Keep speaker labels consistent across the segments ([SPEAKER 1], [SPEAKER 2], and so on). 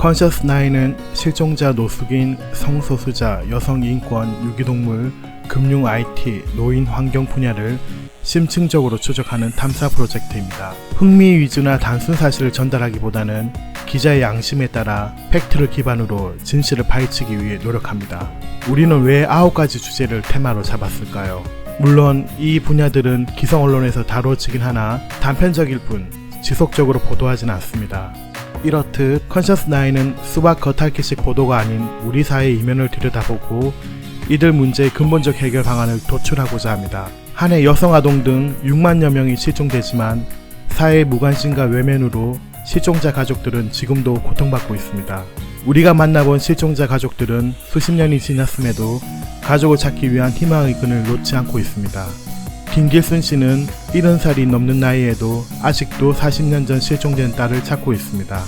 [SPEAKER 1] 컨셔스 나인은 실종자, 노숙인, 성소수자, 여성 인권, 유기동물, 금융 IT, 노인 환경 분야를 심층적으로 추적하는 탐사 프로젝트입니다. 흥미 위주나 단순 사실을 전달하기보다는 기자의 양심에 따라 팩트를 기반으로 진실을 파헤치기 위해 노력합니다. 우리는 왜 아홉 가지 주제를 테마로 잡았을까요? 물론 이 분야들은 기성 언론에서 다뤄지긴 하나 단편적일 뿐 지속적으로 보도하지는 않습니다. 이렇듯 컨셔스 나인은 수박 겉핥기식 보도가 아닌 우리 사회의 이면을 들여다보고 이들 문제의 근본적 해결 방안을 도출하고자 합니다. 한 해 여성 아동 등 6만여 명이 실종되지만 사회의 무관심과 외면으로 실종자 가족들은 지금도 고통받고 있습니다. 우리가 만나본 실종자 가족들은 수십 년이 지났음에도 가족을 찾기 위한 희망의 끈을 놓지 않고 있습니다. 김길순 씨는 70살이 넘는 나이에도 아직도 40년 전 실종된 딸을 찾고 있습니다.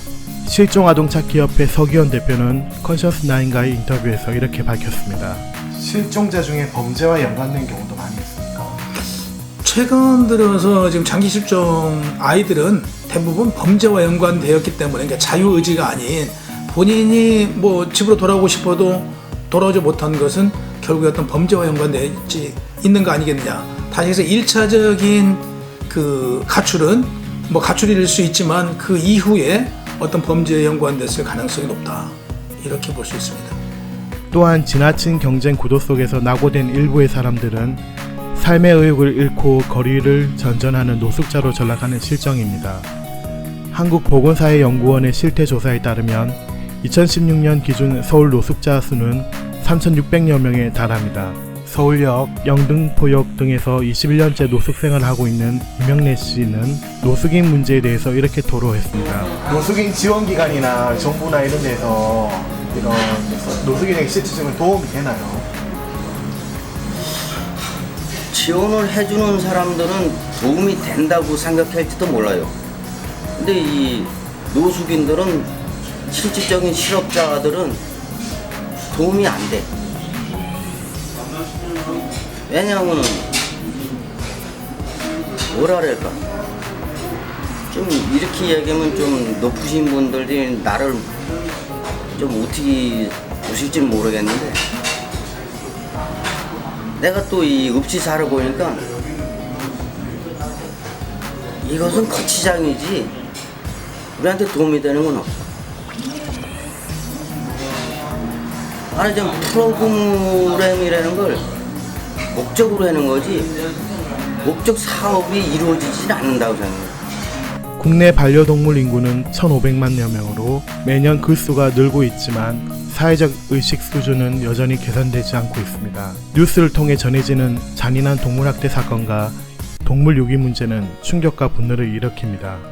[SPEAKER 1] 실종 아동 찾기 협회 서기현 대표는 컨셔스 나인과의 인터뷰에서 이렇게 밝혔습니다. 실종자 중에 범죄와 연관된 경우도 많이 있습니까?
[SPEAKER 2] 최근 들어서 지금 장기 실종 아이들은 대부분 범죄와 연관되었기 때문에 그러니까 자유 의지가 아닌 본인이 뭐 집으로 돌아오고 싶어도 돌아오지 못한 것은 결국에 어떤 범죄와 연관되어 있는 거 아니겠느냐. 다시 해서 1차적인 그 가출은 뭐 가출일 수 있지만 그 이후에 어떤 범죄에 연관됐을 가능성이 높다. 이렇게 볼 수 있습니다.
[SPEAKER 1] 또한 지나친 경쟁 구도 속에서 낙오된 일부의 사람들은 삶의 의욕을 잃고 거리를 전전하는 노숙자로 전락하는 실정입니다. 한국보건사회연구원의 실태조사에 따르면 2016년 기준 서울 노숙자 수는 3,600여 명에 달합니다. 서울역, 영등포역 등에서 21년째 노숙 생활을 하고 있는 이명래 씨는 노숙인 문제에 대해서 이렇게 토로했습니다. 노숙인 지원 기관이나 정부나 이런 데서 이런 노숙인에게 실질적인 도움이 되나요?
[SPEAKER 3] 지원을 해주는 사람들은 도움이 된다고 생각할지도 몰라요. 근데 이 노숙인들은 실질적인 실업자들은 도움이 안 돼. 왜냐하면은 뭐라 그럴까? 좀 이렇게 얘기하면 좀 높으신 분들이 나를 좀 어떻게 보실지 모르겠는데 내가 또 이 읍지 살아보니까 이것은 거치장이지 우리한테 도움이 되는 건 없어. 아니 좀 프로그램이라는 걸 목적으로 하는 거지 목적 사업이 이루어지진 않는다고 생각해요.
[SPEAKER 1] 국내 반려동물 인구는 1,500만여 명으로 매년 그 수가 늘고 있지만 사회적 의식 수준은 여전히 개선되지 않고 있습니다. 뉴스를 통해 전해지는 잔인한 동물학대 사건과 동물 유기 문제는 충격과 분노를 일으킵니다.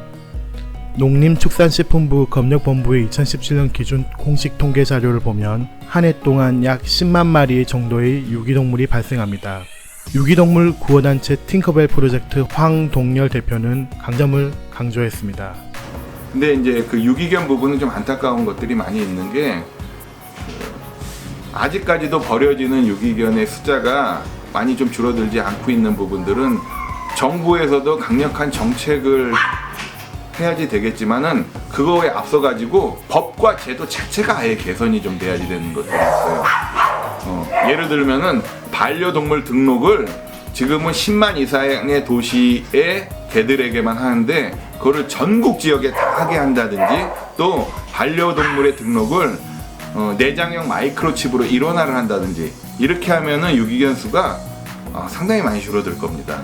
[SPEAKER 1] 농림축산식품부 검역본부의 2017년 기준 공식 통계 자료를 보면 한 해 동안 약 10만 마리 정도의 유기동물이 발생합니다. 유기동물 구호단체 팅커벨 프로젝트 황동열 대표는 강점을 강조했습니다.
[SPEAKER 4] 근데 이제 그 유기견 부분은 좀 안타까운 것들이 많이 있는 게 아직까지도 버려지는 유기견의 숫자가 많이 좀 줄어들지 않고 있는 부분들은 정부에서도 강력한 정책을 해야지 되겠지만은 그거에 앞서 가지고 법과 제도 자체가 아예 개선이 좀 돼야지 되는 것들이 있어요. 어, 예를 들면은 반려동물 등록을 지금은 10만 이상의 도시의 개들에게만 하는데 그거를 전국 지역에 다 하게 한다든지 또 반려동물의 등록을 어, 내장형 마이크로칩으로 일원화를 한다든지 이렇게 하면은 유기견 수가 어, 상당히 많이 줄어들 겁니다.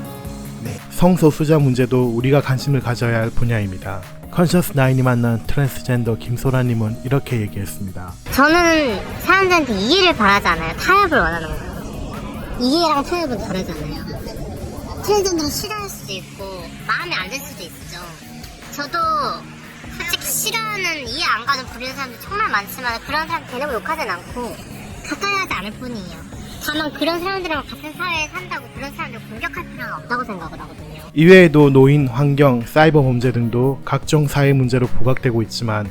[SPEAKER 1] 성소수자 문제도 우리가 관심을 가져야 할 분야입니다. 컨셔스 나인이 만난 트랜스젠더 김소라님은 이렇게 얘기했습니다.
[SPEAKER 5] 저는 사람들한테 이해를 바라지 않아요. 타협을 원하는 거예요. 이해랑 타협은 다르잖아요. 트랜스젠더를 싫어할 수도 있고 마음에 안 들 수도 있죠. 저도 솔직히 싫어하는 이해 안 가는 부리는 사람들 정말 많지만 그런 사람 대놓고 욕하진 않고 가까이 하지 않을 뿐이에요. 다만 그런 사람들이랑 같은 사회에 산다고 그런 사람들 공격할 필요는 없다고 생각을 하거든요.
[SPEAKER 1] 이외에도 노인, 환경, 사이버 범죄 등도 각종 사회 문제로 부각되고 있지만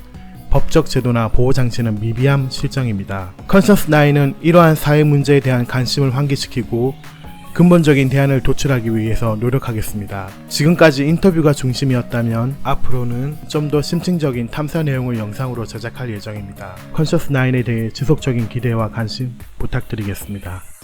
[SPEAKER 1] 법적 제도나 보호 장치는 미비한 실정입니다. 컨셔스 나인은 이러한 사회 문제에 대한 관심을 환기시키고 근본적인 대안을 도출하기 위해서 노력하겠습니다. 지금까지 인터뷰가 중심이었다면 앞으로는 좀 더 심층적인 탐사 내용을 영상으로 제작할 예정입니다. 컨셔스 9에 대해 지속적인 기대와 관심 부탁드리겠습니다.